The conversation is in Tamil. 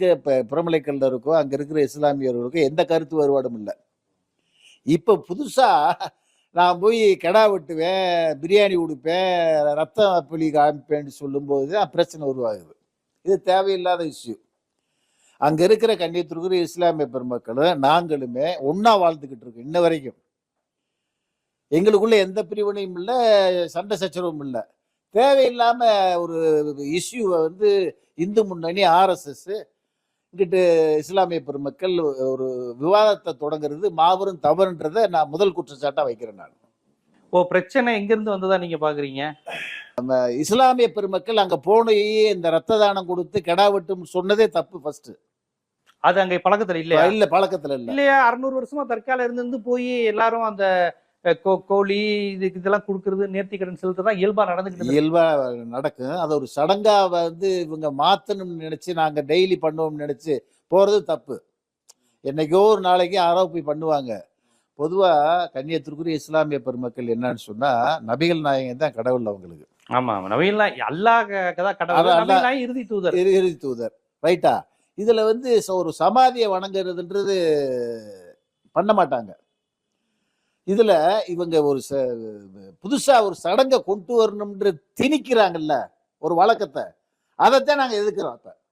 எங்கே இப்போ பிரமலைக்கல்லருக்கோ அங்கே இருக்கிற இஸ்லாமியர்களுக்கோ எந்த கருத்து வேறுபாடும் இல்லை. இப்போ புதுசாக நான் போய் கெடா வெட்டுவேன் பிரியாணி கொடுப்பேன் ரத்தம் புலி காமிப்பேன்னு சொல்லும்போது தான் பிரச்சனை உருவாகுது. இது தேவையில்லாத இஷ்யூ. அங்கே இருக்கிற கண்ணியத்திற்குரிய இஸ்லாமிய பெருமக்களும் நாங்களுமே ஒன்றா வாழ்ந்துக்கிட்டு இருக்கோம் இன்ன வரைக்கும். எங்களுக்குள்ள எந்த பிரிவினையும் இல்லை சண்டை சச்சரவும் இல்லை. தேவையில்லாமல் ஒரு இஷ்யூவை வந்து இந்து முன்னணி ஆர்எஸ்எஸ் இங்கிட்டு இஸ்லாமிய பெருமக்கள் ஒரு விவாதத்தை தொடங்குறது மாபெரும் தவறுன்றதை நான் முதல் குற்றச்சாட்டா வைக்கிறேன் நான். ஓ பிரச்சனை எங்க இருந்து வந்ததா நீங்க பாக்குறீங்க? இஸ்லாமிய பெருமக்கள் அங்க போனே இந்த ரத்த தானம் கொடுத்து கெடா வெட்டும் சொன்னதே தப்பு ஃபர்ஸ்ட் அது அங்க பழக்கத்துல இல்லையா? இல்ல பழக்கத்துல இல்ல. இல்லையா? அறுநூறு வருஷமா தற்கால இருந்து போய் எல்லாரும் அந்த கோழி இதுக்கு இதெல்லாம் கொடுக்கறது நேர்த்திக்கடன் செலுத்துறதா இயல்பா நடந்துகிட்டு இருக்கு. இயல்பா நடக்கும். அதை ஒரு சடங்கா வந்து இவங்க மாத்தணும்னு நினைச்சு நாங்க டெய்லி பண்ணுவோம்னு நினைச்சு போறது தப்பு. என்னைக்கோ ஒரு நாளைக்கு யாரோ போய் பண்ணுவாங்க. பொதுவா கன்னியத்திற்குரிய இஸ்லாமிய பெருமக்கள் என்னன்னு சொன்னா நபிகள் நாயகம் தான் கடவுள் அவங்களுக்கு. ஆமா நவீன்லாம் அல்லாஹ் கடவுள். இறுதி தூதர். இறு- இறுதி தூதர். ரைட்டா? இதுல வந்து ஒரு சமாதியை வணங்குறதுன்றது பண்ண மாட்டாங்க. இதுல இவங்க ஒரு ச- புதுசா ஒரு சடங்கை கொண்டு வரணும்ன்ற திணிக்கிறாங்கல்ல ஒரு வழக்கத்தை. அதைத்தான் நாங்க எதிர்க்கிறோம் அப்ப.